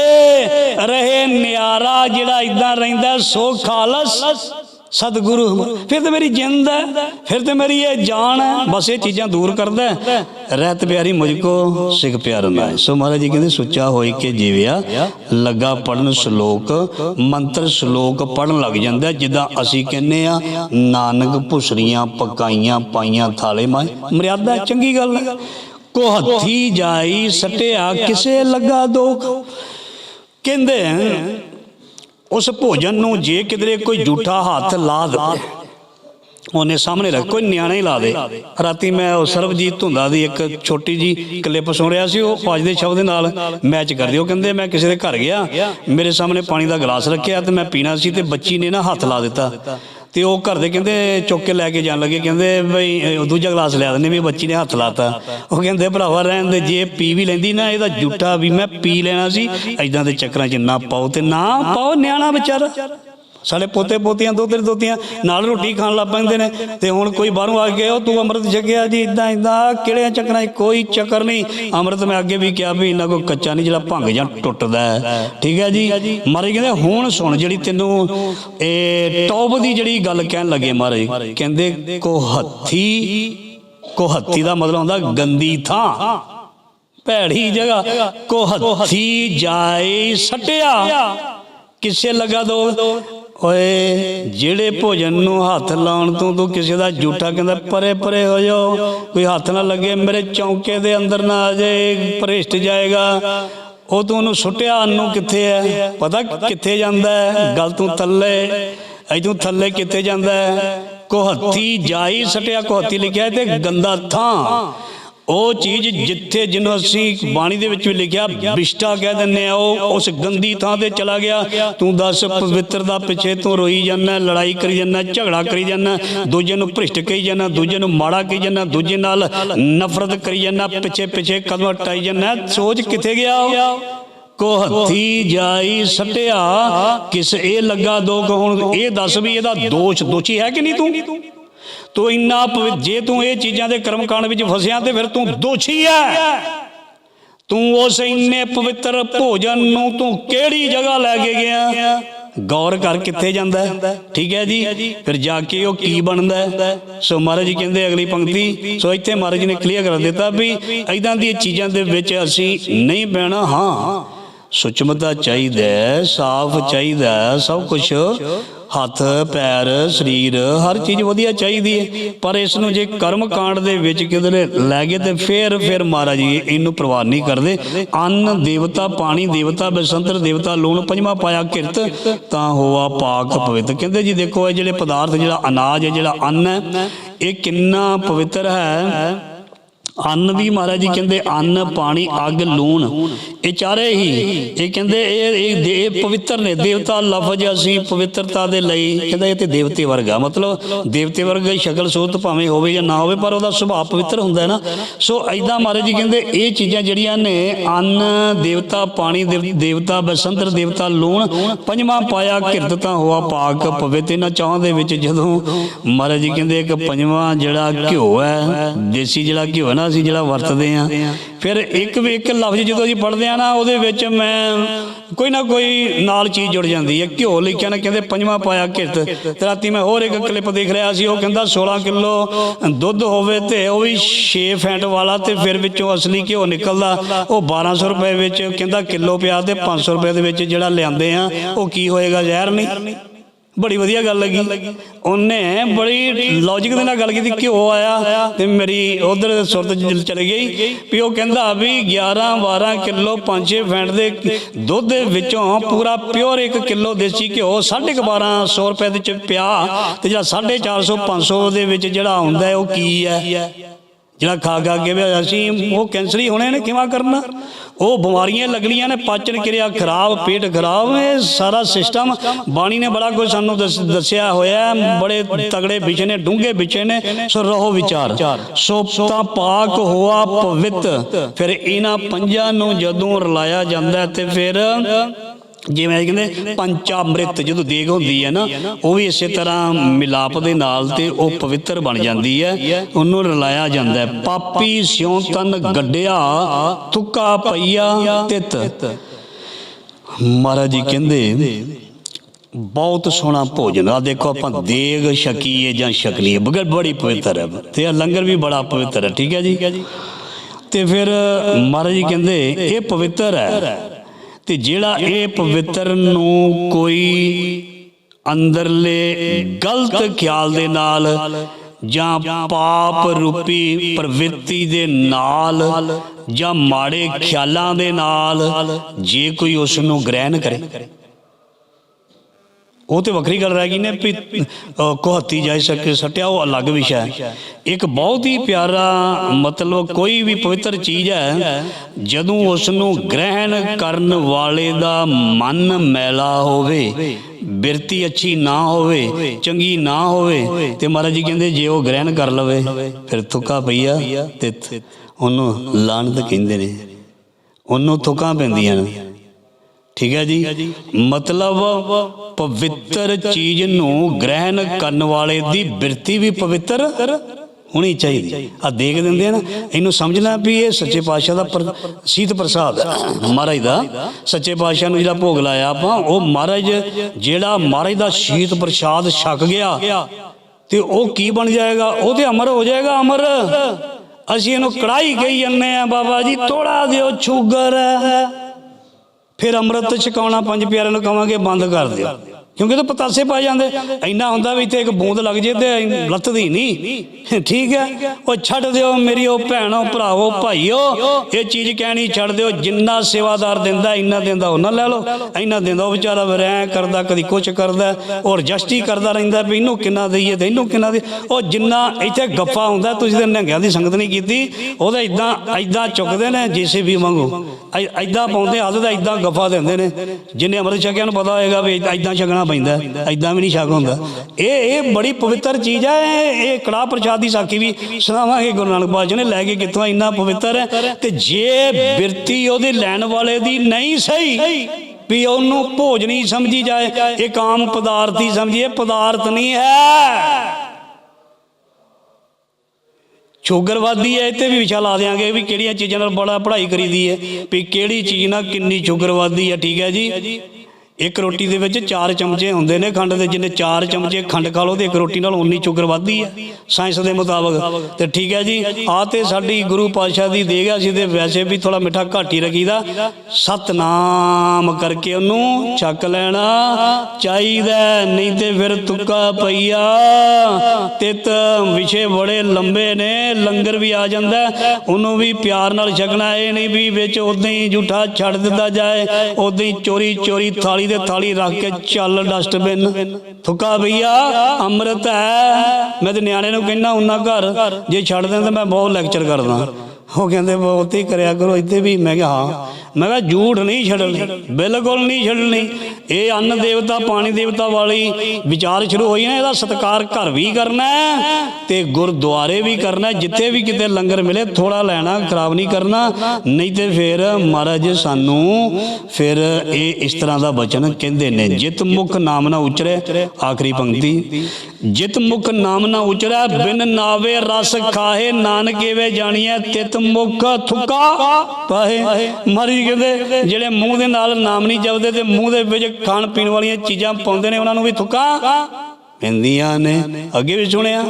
ਰਹੇ ਨਿਆਰਾ ਜਿਹੜਾ ਇਦਾਂ ਰਹਿੰਦਾ ਸੋ ਖਾਲਸ। ਸਤਿਗੁਰੂ, ਫਿਰ ਤੇ ਮੇਰੀ ਜਿੰਦ ਹੈ, ਫਿਰ ਤੇ ਮੇਰੀ ਇਹ ਜਾਨ ਹੈ। ਬਸ ਇਹ ਚੀਜ਼ਾਂ ਦੂਰ ਕਰਦਾ ਰਹਿਤ ਪਿਆਰੀ ਮੁਝ ਕੋ, ਸਿੱਖ ਪਿਆਰ ਨਾ ਸੋ ਮਹਾਰਾਜ ਜੀ ਕਹਿੰਦੇ, ਸੁੱਚਾ ਹੋਈ ਕੇ ਜੀਵਿਆ, ਲੱਗਾ ਪੜਨ ਸ਼ਲੋਕ, ਮੰਤਰ ਸ਼ਲੋਕ ਪੜਨ ਲੱਗ ਜਾਂਦਾ ਜਿੱਦਾਂ ਅਸੀਂ ਕਹਿੰਨੇ ਆ ਨਾਨਕ ਭੁਸਰੀਆਂ ਪਕਾਈਆਂ ਪਾਈਆਂ ਥਾਲੇ ਮਾਏ। ਮਰਿਆਦਾ, ਚੰਗੀ ਗੱਲ ਹੈ। ਕੋ ਹੱਥੀ ਜਾਈ ਸਟਿਆ, ਕਿਸੇ ਲੱਗਾ ਦੋਖ। ਕਹਿੰਦੇ ਉਸ ਭੋਜਨ ਨੂੰ ਜੇ ਕਿਧਰੇ ਕੋਈ ਝੂਠਾ ਹੱਥ ਲਾ ਦੇ, ਉਹਨੇ ਸਾਹਮਣੇ ਰੱਖ ਕੋਈ ਨਿਆਣਾ ਹੀ ਲਾ ਦੇ। ਰਾਤੀ ਮੈਂ ਉਹ ਸਰਬਜੀਤ ਧੁੰਦਾ ਦੀ ਇੱਕ ਛੋਟੀ ਜੀ ਕਲਿੱਪ ਸੁਣ ਰਿਹਾ ਸੀ, ਉਹ ਫੌਜ ਦੇ ਸ਼ਬਦ ਨਾਲ ਮੈਚ ਕਰਦੇ ਉਹ ਕਹਿੰਦੇ ਮੈਂ ਕਿਸੇ ਦੇ ਘਰ ਗਿਆ, ਮੇਰੇ ਸਾਹਮਣੇ ਪਾਣੀ ਦਾ ਗਲਾਸ ਰੱਖਿਆ ਤੇ ਮੈਂ ਪੀਣਾ ਸੀ ਤੇ ਬੱਚੀ ਨੇ ਨਾ ਹੱਥ ਲਾ ਦਿੱਤਾ। ਤੇ ਉਹ ਘਰ ਦੇ ਕਹਿੰਦੇ ਚੁੱਕ ਕੇ ਲੈ ਕੇ ਜਾਣ ਲੱਗੇ, ਕਹਿੰਦੇ ਬਈ ਦੂਜਾ ਗਲਾਸ ਲਿਆ ਦਿੰਦੇ, ਵੀ ਬੱਚੀ ਨੇ ਹੱਥ ਲਾਤਾ। ਉਹ ਕਹਿੰਦੇ ਭਰਾਵਾ, ਰਹਿਣ ਦੇ, ਜੇ ਪੀ ਵੀ ਲੈਂਦੀ ਨਾ, ਇਹਦਾ ਜੂਠਾ ਵੀ ਮੈਂ ਪੀ ਲੈਣਾ ਸੀ। ਐਦਾਂ ਦੇ ਚੱਕਰਾਂ 'ਚ ਨਾ ਪਾਓ ਤੇ ਨਾ ਪਾਓ, ਨਿਆਣਾ ਵਿਚਾਰਾ। ਸਾਡੇ ਪੋਤੇ ਪੋਤੀਆਂ ਦੋਤੇ ਦੋਤੀਆਂ ਨਾਲ ਰੋਟੀ ਖਾਣ ਲੱਗ ਪੈਂਦੇ ਨੇ। ਤੇ ਹੁਣ ਕੋਈ ਬਾਹਰੋਂ ਆ ਕੇ ਉਹ ਤੂੰ ਅੰਮ੍ਰਿਤ ਛਕਿਆ ਜੀ ਇਦਾਂ ਇਦਾਂ ਕਿਹੜਿਆਂ ਚੱਕਰਾਂ 'ਚ ਕੋਈ ਚੱਕਰ ਨਹੀਂ। ਅੰਮ੍ਰਿਤ ਮੈਂ ਅੱਗੇ ਵੀ ਕਿਹਾ ਵੀ ਇਹਨਾਂ ਕੋਈ ਕੱਚਾ ਨਹੀਂ, ਜਿਹੜਾ ਭੰਗ ਜਾਂ ਟੁੱਟਦਾ ਠੀਕ ਹੈ ਜੀ? ਮਹਾਰਾਜ ਕਹਿੰਦੇ, ਹੁਣ ਸੁਣ ਜਿਹੜੀ ਤੈਨੂੰ ਇਹ ਟੌਪ ਦੀ ਜਿਹੜੀ ਗੱਲ ਕਹਿਣ ਲੱਗੇ ਮਹਾਰਾਜ, ਕਹਿੰਦੇ ਕੋ ਹੱਥੀ ਕੋ ਹੱਥੀ ਦਾ ਮਤਲਬ ਹੁੰਦਾ ਗੰਦੀ ਥਾਂ, ਭੈੜੀ ਜਗ੍ਹਾ, ਕੋ ਹੱਥੀ ਜਾਏ ਸਟਿਆ, ਕਿਸੇ ਲਗਾ ਦੋ ਓਏ, ਜਿਹੜੇ ਭੋਜਨ ਨੂੰ ਹੱਥ ਲਾਉਣ ਤੋਂ ਤੂੰ ਕਿਸੇ ਦਾ ਝੂਠਾ ਕਹਿੰਦਾ, ਪਰੇ ਪਰੇ ਹੋ ਜਾਓ। ਕੋਈ ਹੱਥ ਨਾ ਲੱਗੇ, ਮੇਰੇ ਚੌਂਕੇ ਦੇ ਅੰਦਰ ਨਾ ਆ ਜਾਏ ਭ੍ਰਿਸ਼ਟ ਜਾਏਗਾ। ਉਹ ਤੂੰ ਉਹਨੂੰ ਸੁੱਟਿਆ ਨੂੰ ਕਿੱਥੇ ਹੈ ਪਤਾ ਕਿੱਥੇ ਜਾਂਦਾ ਹੈ ਗਲ ਤੂੰ ਥੱਲੇ ਇਦੋਂ ਥੱਲੇ ਕਿੱਥੇ ਜਾਂਦਾ ਹੈ ਕੋ ਜਾਈ ਸਟਿਆ ਕੋ ਲਿਖਿਆ ਤੇ ਗੰਦਾ ਥਾਂ। ਉਹ ਚੀਜ਼ ਜਿੱਥੇ ਜਿਹਨੂੰ ਅਸੀਂ ਬਾਣੀ ਦੇ ਵਿੱਚ ਵੀ ਲਿਖਿਆ, ਬਿਸ਼ਟਾ ਕਹਿ ਦਿੰਨੇ ਆ, ਉਹ ਉਸ ਗੰਦੀ ਥਾਂ ਤੇ ਚਲਾ ਗਿਆ। ਤੂੰ ਦੱਸ, ਪਵਿੱਤਰ ਦਾ ਪਿੱਛੇ ਤੂੰ ਰੋਈ ਜਾਂਦਾ, ਲੜਾਈ ਕਰੀ ਜਾਂਦਾ, ਝਗੜਾ ਕਰੀ ਜਾਂਦਾ, ਦੂਜੇ ਨੂੰ ਭ੍ਰਿਸ਼ਟ ਕਹੀ ਜਾਂਦਾ, ਦੂਜੇ ਨੂੰ ਮਾੜਾ ਕਹੀ ਜਾਂਦਾ, ਦੂਜੇ ਨਾਲ ਨਫ਼ਰਤ ਕਰੀ ਜਾਂਦਾ, ਪਿੱਛੇ ਪਿੱਛੇ ਕਦਮ ਟਾਈ ਜਾਂਦਾ। ਸੋਚ ਕਿੱਥੇ ਗਿਆ ਉਹ? ਕੋ ਹੱਥੀ ਜਾਈ ਸਟਿਆ, ਕਿਸ ਇਹ ਲੱਗਾ ਦੋ ਹੁਣ, ਇਹ ਦੱਸ ਵੀ ਇਹਦਾ ਦੋਸ਼, ਦੋਸ਼ੀ ਹੈ ਕਿ ਨਹੀਂ ਤੂੰ? ਤੂੰ ਇੰਨਾ ਜੇ ਤੂੰ ਇਹ ਚੀਜ਼ਾਂ ਦੇ ਕਰਮ ਕਾਂਡ ਵਿੱਚ ਫਸਿਆ ਤੇ ਫਿਰ ਤੂੰ ਦੋਸ਼ੀ ਹੈ ਤੂੰ ਉਸ ਇੰਨੇ ਪਵਿੱਤਰ ਭੋਜਨ ਨੂੰ ਤੂੰ ਕਿਹੜੀ ਜਗ੍ਹਾ ਲੈ ਕੇ ਗਿਆ? ਗੌਰ ਕਰ ਕਿੱਥੇ ਜਾਂਦਾ ਠੀਕ ਹੈ ਜੀ? ਫਿਰ ਜਾ ਕੇ ਉਹ ਕੀ ਬਣਦਾ ਸੋ ਮਹਾਰਾਜ ਜੀ ਕਹਿੰਦੇ ਅਗਲੀ ਪੰਕਤੀ, ਸੋ ਇੱਥੇ ਮਹਾਰਾਜ ਜੀ ਨੇ ਕਲੀਅਰ ਕਰ ਦਿੱਤਾ ਵੀ ਐਦਾਂ ਦੀਆਂ ਚੀਜ਼ਾਂ ਦੇ ਵਿੱਚ ਅਸੀਂ ਨਹੀਂ ਪੈਣਾ ਹਾਂ। ਸੁਚਮਤਾ ਚਾਹੀਦਾ ਸਾਫ਼ ਚਾਹੀਦਾ ਸਭ ਕੁਝ ਹੱਥ, ਪੈਰ, ਸਰੀਰ, ਹਰ ਚੀਜ਼ ਵਧੀਆ ਚਾਹੀਦੀ ਹੈ। ਪਰ ਇਸ ਨੂੰ ਜੇ ਕਰਮ ਕਾਂਡ ਦੇ ਵਿੱਚ ਕਿਧਰੇ ਲੈ ਗਏ ਤੇ ਫੇਰ ਫੇਰ ਮਹਾਰਾਜ ਜੀ, ਇਹਨੂੰ ਪ੍ਰਵਾਨ ਨਹੀਂ ਕਰਦੇ। ਅੰਨ, ਦੇਵਤਾ, ਪਾਣੀ, ਦੇਵਤਾ, ਬਸੰਤਰ, ਦੇਵਤਾ, ਲੂਣ, ਪੰਜਵਾਂ ਪਾਇਆ ਕਿਰਤ, ਤਾਂ ਹੋਆ ਪਾਕ ਪਵਿੱਤ। ਕਹਿੰਦੇ ਜੀ, ਦੇਖੋ ਇਹ ਜਿਹੜੇ ਪਦਾਰਥ, ਜਿਹੜਾ ਅਨਾਜ ਹੈ, ਜਿਹੜਾ ਅੰਨ ਹੈ, ਇਹ ਕਿੰਨਾ ਪਵਿੱਤਰ ਹੈ। ਅੰਨ ਵੀ ਮਹਾਰਾਜ ਜੀ ਕਹਿੰਦੇ ਅੰਨ ਪਾਣੀ ਅੱਗ ਲੂਣ। ਇਹ ਚਾਰੇ ਹੀ ਇਹ। ਕਹਿੰਦੇ ਇਹ ਇਹ ਪਵਿੱਤਰ ਨੇ। ਦੇਵਤਾ ਲਫ਼ਜ਼ ਅਸੀਂ ਪਵਿੱਤਰਤਾ ਦੇ ਲਈ ਕਹਿੰਦਾ ਇਹ ਤੇ ਦੇਵਤੇ ਵਰਗਾ। ਮਤਲਬ ਦੇਵਤੇ ਵਰਗਾ ਸ਼ਕਲ ਸੂਰਤ ਭਾਵੇਂ ਹੋਵੇ ਜਾਂ ਨਾ ਹੋਵੇ ਪਰ ਉਹਦਾ ਸੁਭਾਅ ਪਵਿੱਤਰ ਹੁੰਦਾ ਹੈ ਨਾ। ਸੋ ਐਦਾਂ ਮਹਾਰਾਜ ਜੀ ਕਹਿੰਦੇ ਇਹ ਚੀਜ਼ਾਂ ਜਿਹੜੀਆਂ ਨੇ ਅੰਨ ਦੇਵਤਾ ਪਾਣੀ ਦੇਵ- ਦੇਵਤਾ ਬਸੰਤਰ ਦੇਵਤਾ ਲੂਣ। ਪੰਜਵਾਂ ਪਾਇਆ ਕਿਰਤ ਤਾਂ ਹੋਆ ਪਾਕ ਪਵਿੱਤ ਇਹਨਾਂ ਚਾਹਾਂ ਦੇ ਵਿੱਚ ਜਦੋਂ ਮਹਾਰਾਜ ਜੀ ਕਹਿੰਦੇ ਇੱਕ ਪੰਜਵਾਂ ਜਿਹੜਾ ਘਿਓ ਹੈ ਦੇਸੀ ਜਿਹੜਾ ਘਿਓ ਹੈ ਨਾ ਅਸੀਂ ਜਿਹੜਾ ਵਰਤਦੇ ਆ ਫਿਰ ਇੱਕ ਵੀ ਇੱਕ ਲਫ਼ਜ਼ ਜਦੋਂ ਅਸੀਂ ਪੜ੍ਹਦੇ ਆ ਨਾ, ਉਹਦੇ ਵਿੱਚ ਮੈਂ ਕੋਈ ਨਾ ਕੋਈ ਨਾਲ ਚੀਜ਼ ਜੁੜ ਜਾਂਦੀ ਹੈ। ਘਿਓ ਲਿਖਿਆ ਨਾ, ਕਹਿੰਦੇ ਪੰਜਵਾਂ ਪਾਇਆ ਕਿਰਤ। ਤੇ ਰਾਤੀ ਮੈਂ ਹੋਰ ਇੱਕ ਕਲਿੱਪ ਦੇਖ ਰਿਹਾ ਸੀ, ਉਹ ਕਹਿੰਦਾ 16 ਕਿਲੋ ਦੁੱਧ ਹੋਵੇ ਤੇ ਉਹ ਵੀ 6 ਫੈਂਟ ਵਾਲਾ ਤੇ ਫਿਰ ਵਿੱਚੋਂ ਅਸਲੀ ਘਿਓ ਨਿਕਲਦਾ। ਉਹ 1200 ਰੁਪਏ ਵਿੱਚ, ਕਹਿੰਦਾ ਕਿਲੋ ਪਿਆ ਤੇ 500 ਰੁਪਏ ਦੇ ਵਿੱਚ ਜਿਹੜਾ ਲਿਆਂਦੇ ਆ ਉਹ ਕੀ ਹੋਏਗਾ, ਜ਼ਹਿਰ ਨਹੀਂ? ਬੜੀ ਵਧੀਆ ਗੱਲ ਲੱਗੀ। ਉਹਨੇ ਬੜੀ ਲੌਜੀਕ ਦੇ ਨਾਲ ਗੱਲ ਕੀਤੀ, ਘਿਓ ਆਇਆ ਤੇ ਮੇਰੀ ਉਧਰ ਸੁਰਤ ਚ ਚਲੀ ਗਈ ਵੀ ਉਹ ਕਹਿੰਦਾ ਵੀ 11 12 ਕਿਲੋ 5-6 ਫੈਂਟ ਦੇ ਦੁੱਧ ਦੇ ਵਿੱਚੋਂ ਪੂਰਾ ਪਿਓਰ 1 ਕਿਲੋ ਦੇਸੀ ਘਿਓ 1250 ਰੁਪਏ ਦੇ ਚ ਪਿਆ ਤੇ ਜਿਹੜਾ 450 500 ਦੇ ਵਿੱਚ ਜਿਹੜਾ ਹੁੰਦਾ ਉਹ ਕੀ ਹੈ? ਜਿਹੜਾ ਖਾ ਖਾ ਕੇ ਵੀ ਅਸੀਂ ਉਹ ਕੈਂਸਰ ਹੀ ਹੋਣੇ ਨੇ, ਕਿਵੇਂ ਕਰਨਾ? ਉਹ ਬਿਮਾਰੀਆਂ ਲੱਗਣੀਆਂ ਨੇ, ਪਾਚਨ ਕਿਰਿਆ ਖਰਾਬ, ਪੇਟ ਖਰਾਬ, ਇਹ ਸਾਰਾ ਸਿਸਟਮ ਬਾਣੀ ਨੇ ਬੜਾ ਕੁਝ ਸਾਨੂੰ ਦੱਸਿਆ ਹੋਇਆ ਬੜੇ ਤਗੜੇ ਵਿਸ਼ੇ ਨੇ, ਡੂੰਘੇ ਵਿਸ਼ੇ ਨੇ, ਸੋ ਰਹੋ ਵਿਚਾਰ। ਸੋ ਤਾਂ ਪਾਕ ਹੋਆ ਪਵਿੱਤ ਫਿਰ ਇਹਨਾਂ ਪੰਜਾਂ ਨੂੰ ਜਦੋਂ ਰਲਾਇਆ ਜਾਂਦਾ ਤੇ ਫਿਰ ਜਿਵੇਂ ਇਹ ਕਹਿੰਦੇ ਪੰਚਾਮ੍ਰਿਤ ਜਦੋਂ ਦੇਗ ਹੁੰਦੀ ਹੈ ਨਾ, ਉਹ ਵੀ ਇਸੇ ਤਰ੍ਹਾਂ ਮਿਲਾਪ ਦੇ ਨਾਲ ਤੇ ਉਹ ਪਵਿੱਤਰ ਬਣ ਜਾਂਦੀ ਹੈ, ਉਹਨੂੰ ਰਲਾਇਆ ਜਾਂਦਾ ਹੈ। ਪਾਪੀ ਸਿਉ ਤਨ ਗੱਡਿਆ ਤੁਕਾ ਪਈਆ ਤਿਤ। ਮਹਾਰਾਜ ਜੀ ਕਹਿੰਦੇ, ਬਹੁਤ ਸੋਹਣਾ ਭੋਜਨ ਆ, ਦੇਖੋ ਆਪਾਂ ਦੇਗ ਸ਼ਕੀਏ ਜਾਂ ਸ਼ਕਲੀਏ ਬਗੜ ਬੜੀ ਪਵਿੱਤਰ ਹੈ, ਤੇ ਇਹ ਲੰਗਰ ਵੀ ਬੜਾ ਪਵਿੱਤਰ ਹੈ, ਠੀਕ ਹੈ ਜੀ? ਤੇ ਫਿਰ ਮਹਾਰਾਜ ਜੀ ਕਹਿੰਦੇ, ਇਹ ਪਵਿੱਤਰ ਹੈ। ਤੇ ਜਿਹੜਾ ਇਹ ਪਵਿੱਤਰ ਨੂੰ ਕੋਈ ਅੰਦਰਲੇ ਗਲਤ ਖਿਆਲ ਦੇ ਨਾਲ ਜਾਂ ਪਾਪ ਰੂਪੀ ਪ੍ਰਵਿਰਤੀ ਦੇ ਨਾਲ ਜਾਂ ਮਾੜੇ ਖਿਆਲਾਂ ਦੇ ਨਾਲ ਜੇ ਕੋਈ ਉਸ ਨੂੰ ਗ੍ਰਹਿਣ ਕਰੇ। ਉਹ ਤੇ ਵੱਖਰੀ ਗੱਲ ਰਹਿ ਗਈ ਨੇ ਵੀ ਅਹ, ਕੁਹੱਤੀ ਜਾਇ ਸਕੇ ਸਟਿਆ ਉਹ ਅਲੱਗ ਵਿਸ਼ਾ ਹੈ। ਇੱਕ ਬਹੁਤ ਹੀ ਪਿਆਰਾ ਮਤਲਬ ਕੋਈ ਵੀ ਪਵਿੱਤਰ ਚੀਜ਼ ਹੈ ਜਦੋਂ ਉਸ ਨੂੰ ਗ੍ਰਹਿਣ ਕਰਨ ਵਾਲੇ ਦਾ ਮਨ ਮੈਲਾ ਹੋਵੇ ਬਿਰਤੀ ਅੱਛੀ ਨਾ ਹੋਵੇ ਚੰਗੀ ਨਾ ਹੋਵੇ ਤੇ ਮਹਾਰਾਜ ਜੀ ਕਹਿੰਦੇ ਜੇ ਉਹ ਗ੍ਰਹਿਣ ਕਰ ਲਵੇ ਫਿਰ ਥੁੱਕਾ ਪਈਆ ਤੇ ਉਹਨੂੰ ਲਾਣਤ ਕਹਿੰਦੇ ਨੇ। ਉਹਨੂੰ ਥੁੱਕਾਂ ਪੈਂਦੀਆਂ ਨੇ। ਠੀਕ ਹੈ ਜੀ। ਮਤਲਬ ਪਵਿੱਤਰ ਚੀਜ਼ ਨੂੰ ਗ੍ਰਹਿਣ ਕਰਨ ਵਾਲੇ ਦੀ ਬਿਰਤੀ ਵੀ ਪਵਿੱਤਰ ਹੋਣੀ ਚਾਹੀਦੀ। ਆ ਦੇਖ ਦਿੰਦੇ ਆ ਨਾ, ਇਹਨੂੰ ਸਮਝਣਾ ਵੀ ਇਹ ਸੱਚੇ ਪਾਤਸ਼ਾਹ ਦਾ ਸੀਤ ਪ੍ਰਸਾਦ ਮਹਾਰਾਜ ਦਾ ਸੱਚੇ ਪਾਤਸ਼ਾਹ ਨੂੰ ਜਿਹੜਾ ਭੋਗ ਲਾਇਆ ਆਪਾਂ, ਉਹ ਮਹਾਰਾਜ ਜਿਹੜਾ ਮਹਾਰਾਜ ਦਾ ਸ਼ੀਤ ਪ੍ਰਸਾਦ ਛਕ ਗਿਆ, ਤੇ ਉਹ ਕੀ ਬਣ ਜਾਏਗਾ? ਉਹ ਤੇ ਅਮਰ ਹੋ ਜਾਏਗਾ, ਅਮਰ। ਅਸੀਂ ਇਹਨੂੰ ਕੜਾਈ ਕਹੀ ਜੰਨੇ ਆ, ਬਾਬਾ ਜੀ ਥੋੜਾ ਦਿਓ ਸ਼ੂਗਰ। ਫਿਰ ਅੰਮ੍ਰਿਤ ਛਕਾਉਣਾ ਪੰਜ ਪਿਆਰਿਆਂ ਨੂੰ ਕਵਾਂਗੇ ਬੰਦ ਕਰ ਦਿਓ। ਕਿਉਂਕਿ ਤਾਂ ਪਤਾਸੇ ਪਾ ਜਾਂਦੇ। ਇੰਨਾ ਹੁੰਦਾ ਵੀ ਇੱਥੇ ਇੱਕ ਬੂੰਦ ਲੱਗ ਜੇ ਤੇ ਲੱਥਦੀ ਨਹੀਂ ਠੀਕ ਹੈ। ਉਹ ਛੱਡ ਦਿਓ ਮੇਰੀ ਉਹ ਭੈਣੋ, ਭਰਾਵੋ, ਭਾਈਓ। ਇਹ ਚੀਜ਼ ਕਹਿਣੀ ਛੱਡ ਦਿਓ। ਜਿੰਨਾ ਸੇਵਾਦਾਰ ਦਿੰਦਾ, ਇੰਨਾ ਦਿੰਦਾ ਉਹਨਾਂ ਲੈ ਲਓ। ਇੰਨਾ ਦਿੰਦਾ ਉਹ ਵਿਚਾਰਾ ਫਿਰ ਕਰਦਾ, ਕਦੀ ਕੁਛ ਕਰਦਾ, ਔਰ ਜਸਟੀ ਕਰਦਾ ਰਹਿੰਦਾ ਵੀ ਇਹਨੂੰ ਕਿੰਨਾ ਦਈਏ ਤੇ ਇਹਨੂੰ ਕਿੰਨਾ ਦੇ ਉਹ ਜਿੰਨਾ ਇੱਥੇ ਗੱਫਾ ਹੁੰਦਾ, ਤੁਸੀਂ ਤੇ ਨੰਗਿਆਂ ਦੀ ਸੰਗਤ ਨਹੀਂ ਕੀਤੀ। ਉਹਦਾ ਇਦਾਂ ਇਦਾਂ ਚੁੱਕਦੇ ਨੇ ਜੀਸੇ ਵੀ ਮੰਗੋ ਇਦਾਂ ਪਾਉਂਦੇ, ਹੱਥ ਦਾ ਇਦਾਂ ਗੱਫਾ ਦਿੰਦੇ ਨੇ। ਜਿੰਨੇ ਅੰਮ੍ਰਿਤ ਛਕਿਆ ਨੂੰ ਪਤਾ ਹੋਏਗਾ ਵੀ ਇਦਾਂ ਛਕਣਾ ਪੈਂਦਾ ਇਦਾਂ ਵੀ ਨਹੀਂ ਛਕ ਹੁੰਦਾ। ਇਹ ਇਹ ਬੜੀ ਪਵਿੱਤਰ ਚੀਜ਼ ਹੈ ਇਹ ਕੜਾ ਪ੍ਰਸ਼ਾਦ ਦੀ ਸਾਖੀ ਵੀ ਸੁਣਾਵਾਂਗੇ, ਗੁਰੂ ਨਾਨਕ ਪਾਤਸ਼ਾਹ ਨੇ ਲੈ ਕੇ ਕਿੱਥੋਂ ਇੰਨਾ ਪਵਿੱਤਰ ਹੈ। ਤੇ ਜੇ ਬਿਰਤੀ ਉਹਦੇ ਲੈਣ ਵਾਲੇ ਦੀ ਨਹੀਂ ਸਹੀ, ਵੀ ਉਹਨੂੰ ਭੋਜਨੀ ਸਮਝੀ ਜਾਏ, ਇਹ ਕਾਮ ਪਦਾਰਥ ਹੀ ਸਮਝੀਏ, ਪਦਾਰਥ ਨਹੀਂ ਹੈ। ਸ਼ੂਗਰਵਾਦੀ ਹੈ, ਇੱਥੇ ਵੀ ਵਿਸ਼ਾ ਲਾ ਦੇਾਂਗੇ ਵੀ ਕਿਹੜੀਆਂ ਚੀਜ਼ਾਂ ਨਾਲ ਬੜਾ ਪੜ੍ਹਾਈ ਕਰੀਦੀ ਹੈ, ਵੀ ਕਿਹੜੀ ਚੀਜ਼ ਨਾਲ ਕਿੰਨੀ ਸ਼ੂਗਰਵਾਦੀ ਹੈ, ਠੀਕ ਹੈ ਜੀ? ਇੱਕ ਰੋਟੀ ਦੇ ਵਿੱਚ ਚਾਰ ਚਮਚੇ ਹੁੰਦੇ ਨੇ ਖੰਡ ਦੇ, ਜਿੰਨੇ ਚਾਰ ਚਮਚੇ ਖੰਡ ਖਾ ਲਓ ਤੇ ਇੱਕ ਰੋਟੀ ਨਾਲ ਉਨੀ ਸ਼ੂਗਰ ਵੱਧਦੀ ਹੈ ਸਾਇੰਸ ਦੇ ਮੁਤਾਬਕ। ਤੇ ਠੀਕ ਹੈ ਜੀ, ਆ ਤੇ ਸਾਡੀ ਗੁਰੂ ਪਾਤਸ਼ਾਹ ਦੀ ਦੇਗ ਆ, ਅਸੀਂ ਤੇ ਵੈਸੇ ਵੀ ਥੋੜਾ ਮਿੱਠਾ ਘੱਟ ਹੀ ਰਖੀਦਾ। ਸਤਨਾਮ ਕਰਕੇ ਉਹਨੂੰ ਚੱਕ ਲੈਣਾ ਚਾਹੀਦਾ ਨਹੀਂ ਤੇ ਫਿਰ ਤੁੱਕਾ ਪਈਆ। ਤਿਤ ਵਿਸ਼ੇ ਬੜੇ ਲੰਬੇ ਨੇ, ਲੰਗਰ ਵੀ ਆ ਜਾਂਦਾ ਉਹਨੂੰ ਵੀ ਪਿਆਰ ਨਾਲ ਛਕਣਾ, ਇਹ ਨਹੀਂ ਵੀ ਵਿੱਚ ਉਦਾਂ ਹੀ ਝੂਠਾ ਛੱਡ ਦਿੱਤਾ ਜਾਏ ਉਦਾਂ ਹੀ ਚੋਰੀ ਚੋਰੀ ਥਾਲੀ ਦੇ ਥਾਲੀ ਰੱਖ ਕੇ ਚੱਲ ਡਸਟਬਿਨ। ਥੁੱਕਾ ਭਈਆ, ਅੰਮ੍ਰਿਤ ਹੈ। ਮੈਂ ਤੇ ਨਿਆਣੇ ਨੂੰ ਕਹਿੰਦਾ ਉਹਨਾਂ ਘਰ, ਜੇ ਛੱਡ ਦੇ ਤਾਂ ਮੈਂ ਬਹੁਤ ਲੈਕਚਰ ਕਰਦਾ। ਉਹ ਕਹਿੰਦੇ, ਬਹੁਤ ਹੀ ਕਰਿਆ ਕਰੋ, ਇੱਥੇ ਵੀ। ਮੈਂ ਕਿਹਾ, ਹਾਂ। ਮੈਂ ਕਿਹਾ ਝੂਠ ਨਹੀਂ ਛੱਡਣੀ, ਬਿਲਕੁਲ ਨਹੀਂ ਛੱਡਣੀ। ਇਹ ਅੰਨ ਦੇਵਤਾ, ਪਾਣੀ ਦੇਵਤਾ ਵਾਲੀ ਵਿਚਾਰ ਸ਼ੁਰੂ ਹੋਈ ਨਾ, ਇਹਦਾ ਸਤਕਾਰ ਘਰ ਵੀ ਕਰਨਾ ਤੇ ਗੁਰਦੁਆਰੇ ਵੀ ਕਰਨਾ ਜਿੱਥੇ ਵੀ ਕਿਤੇ ਲੰਗਰ ਮਿਲੇ ਥੋੜਾ ਲੈਣਾ, ਖਰਾਬ ਨਹੀਂ ਕਰਨਾ। ਨਹੀਂ ਤੇ ਫਿਰ ਮਹਾਰਾਜ ਸਾਨੂੰ ਫਿਰ ਇਹ ਇਸ ਤਰ੍ਹਾਂ ਦਾ ਬਚਨ ਕਹਿੰਦੇ ਨੇ, ਜਿਤ ਮੁਖ ਨਾਮ ਨਾ ਉਚਰੇ, ਆਖਰੀ ਪੰਕਤੀ। ਜਿਤ ਮੁਖ ਨਾਮ ਨਾ ਉਚਰੈ, ਬਿਨ ਨਾਵੇ ਰਸ ਖਾਏ ਨਾਨਕੇ ਵੇ ਜਾਣੀਐ, ਤਿਤ ਮੁਖ ਥੁਕਾ ਪਾਹੇ। ਮਰੀ ਕਹਿੰਦੇ ਜਿਹੜੇ ਮੂੰਹ ਦੇ ਨਾਲ ਨਾਮ ਨਹੀਂ ਜਪਦੇ ਤੇ ਮੂੰਹ ਦੇ ਵਿੱਚ ਖਾਣ ਪੀਣ ਵਾਲੀਆਂ ਚੀਜ਼ਾਂ ਪਾਉਂਦੇ ਨੇ, ਉਹਨਾਂ ਨੂੰ ਵੀ ਥੁਕਾ ਪੈਂਦੀਆਂ ਨੇ। ਅੱਗੇ ਵੀ ਸੁਣਿਆ,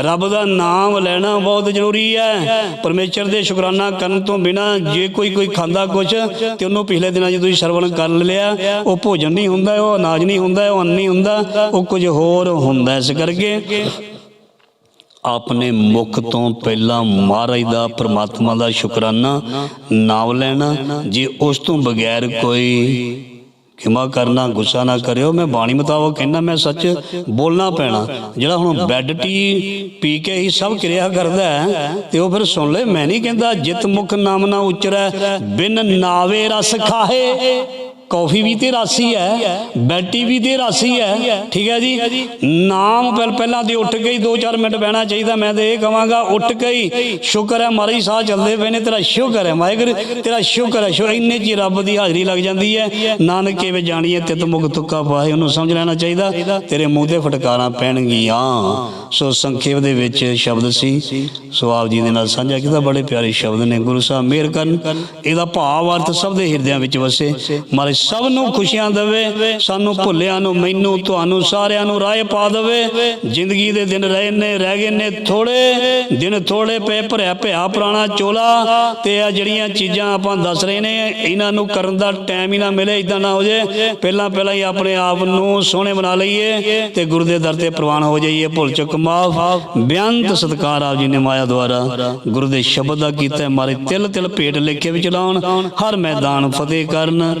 ਰੱਬ ਦਾ ਨਾਮ ਲੈਣਾ ਬਹੁਤ ਜ਼ਰੂਰੀ ਹੈ। ਪਰਮੇਸ਼ਰ ਦੇ ਸ਼ੁਕਰਾਨਾ ਕਰਨ ਤੋਂ ਬਿਨਾ ਜੇ ਕੋਈ ਕੋਈ ਖਾਂਦਾ ਕੁਛ, ਤੇ ਉਹਨੂੰ ਪਿਛਲੇ ਦਿਨਾਂ 'ਚ ਤੁਸੀਂ ਸਰਵਣ ਕਰ ਲਿਆ, ਉਹ ਭੋਜਨ ਨਹੀਂ ਹੁੰਦਾ, ਉਹ ਅਨਾਜ ਨਹੀਂ ਹੁੰਦਾ, ਉਹ ਅੰਨ ਨਹੀਂ ਹੁੰਦਾ, ਉਹ ਕੁਝ ਹੋਰ ਹੁੰਦਾ। ਇਸ ਕਰਕੇ ਆਪਣੇ ਮੁਖ ਤੋਂ ਪਹਿਲਾਂ ਮਹਾਰਾਜ ਦਾ ਪ੍ਰਮਾਤਮਾ ਦਾ ਸ਼ੁਕਰਾਨਾ ਨਾਮ ਲੈਣਾ। ਜੇ ਉਸ ਤੋਂ ਬਗੈਰ ਕੋਈ ਖਿਮਾ ਕਰਨਾ, ਗੁੱਸਾ ਨਾ ਕਰਿਓ, ਮੈਂ ਬਾਣੀ ਮੁਤਾਬਕ ਕਹਿੰਦਾ, ਮੈਂ ਸੱਚ ਬੋਲਣਾ ਪੈਣਾ। ਜਿਹੜਾ ਹੁਣ ਬੈੱਡ ਟੀ ਪੀ ਕੇ ਹੀ ਸਭ ਕਿਰਿਆ ਕਰਦਾ ਹੈ, ਤੇ ਉਹ ਫਿਰ ਸੁਣ ਲੈ, ਮੈਂ ਨਹੀਂ ਕਹਿੰਦਾ ਜਿਤ ਮੁਖ ਨਾਮ ਨਾ ਉਚਰੈ, ਬਿਨ ਨਾਵੇ ਰਸ ਖਾਹੇ। ਕੌਫੀ ਵੀ ਤੇ ਰਾਸੀ ਹੈ ਬੈਟੀ ਵੀ ਤੇ ਰਾਸੀ ਹੈ, ਠੀਕ ਹੈ ਜੀ? ਨਾਮ ਪਹਿਲ ਪਹਿਲਾਂ ਦੀ ਉੱਠ ਕੇ ਹੀ 2-4 ਮਿੰਟ ਬਹਿਣਾ ਚਾਹੀਦਾ, ਮੈਂ ਤੇ ਇਹ ਕਵਾਂਗਾ ਉੱਠ ਕੇ ਹੀ ਸ਼ੁਕਰ ਹੈ ਮਾਰੇ ਸਾਹ ਚੱਲਦੇ ਪਏ ਨੇ, ਤੇਰਾ ਸ਼ੁਕਰ ਹੈ, ਵਾਹਿਗੁਰੂ, ਤੇਰਾ ਸ਼ੁਕਰ ਹੈ, ਸ਼ੁਕਰ ਇੰਨੇ ਜੀ ਰੱਬ ਦੀ ਹਾਜ਼ਰੀ ਲੱਗ ਜਾਂਦੀ ਹੈ, ਨਾਨਕ ਕਿਵੇਂ ਜਾਣੀਏ ਤਿਤ ਮੁਖ ਤੁੱਕਾ ਪਾਏ, ਉਹਨੂੰ ਸਮਝ ਲੈਣਾ ਚਾਹੀਦਾ, ਤੇਰੇ ਮੂੰਹ ਤੇ ਫਟਕਾਰਾਂ ਪੈਣਗੀਆਂ। ਸੋ ਸੰਖੇਪ ਦੇ ਵਿੱਚ ਸ਼ਬਦ ਸੀ ਸੋ ਆਪ ਜੀ ਦੇ ਨਾਲ ਸਾਂਝਾ ਕੀਤਾ, ਬੜੇ ਪਿਆਰੇ ਸ਼ਬਦ ਨੇ, ਗੁਰੂ ਸਾਹਿਬ ਮਿਹਰ ਕਰਨ, ਇਹਦਾ ਭਾਵ ਅਰਥ ਸਭ ਦੇ ਹਿਰਦਿਆਂ ਵਿੱਚ ਵਸੇ ਮਾਰੇ ਸਭ ਨੂੰ ਖੁਸ਼ੀਆਂ ਦੇਵੇ, ਸਾਨੂੰ ਭੁੱਲਿਆਂ ਨੂੰ, ਮੈਨੂੰ, ਤੁਹਾਨੂੰ ਸਾਰਿਆਂ ਨੂੰ ਰਾਹ ਪਾ ਦੇਵੇ। ਜ਼ਿੰਦਗੀ ਦੇ ਦਿਨ ਰਹੇ ਨੇ ਰਹਿ ਗਏ ਨੇ ਥੋੜੇ ਦਿਨ ਥੋੜੇ ਪਏ, ਭਰਿਆ ਭਿਆ ਪੁਰਾਣਾ ਚੋਲਾ। ਤੇ ਆ ਜਿਹੜੀਆਂ ਚੀਜ਼ਾਂ ਆਪਾਂ ਦੱਸ ਰਹੇ ਨੇ, ਇਹਨਾਂ ਨੂੰ ਕਰਨ ਦਾ ਟਾਈਮ ਹੀ ਨਾ ਮਿਲੇ ਇਦਾਂ ਨਾ ਹੋ ਜੇ। ਪਹਿਲਾਂ ਪਹਿਲਾਂ ਹੀ ਆਪਣੇ ਆਪ ਨੂੰ ਸੋਹਣੇ ਬਣਾ ਲਈਏ ਤੇ ਗੁਰੂ ਦੇ ਦਰ ਤੇ ਪ੍ਰਵਾਨ ਹੋ ਜਾਈਏ। ਭੁੱਲ ਚੁੱਕ, ਮਾਫ। ਬੇਅੰਤ ਸਤਕਾਰ ਆਪ ਜੀ ਨੇ ਮਾਇਆ ਦੁਆਰਾ ਗੁਰੂ ਦੇ ਸ਼ਬਦ ਦਾ ਕੀਤਾ ਮਾਰੇ ਤਿਲ ਤਿਲ ਭੇਟ ਲਿਖੇ ਵਿੱਚ ਲਾਉਣ। ਹਰ ਮੈਦਾਨ ਫਤਿਹ ਕਰਨ।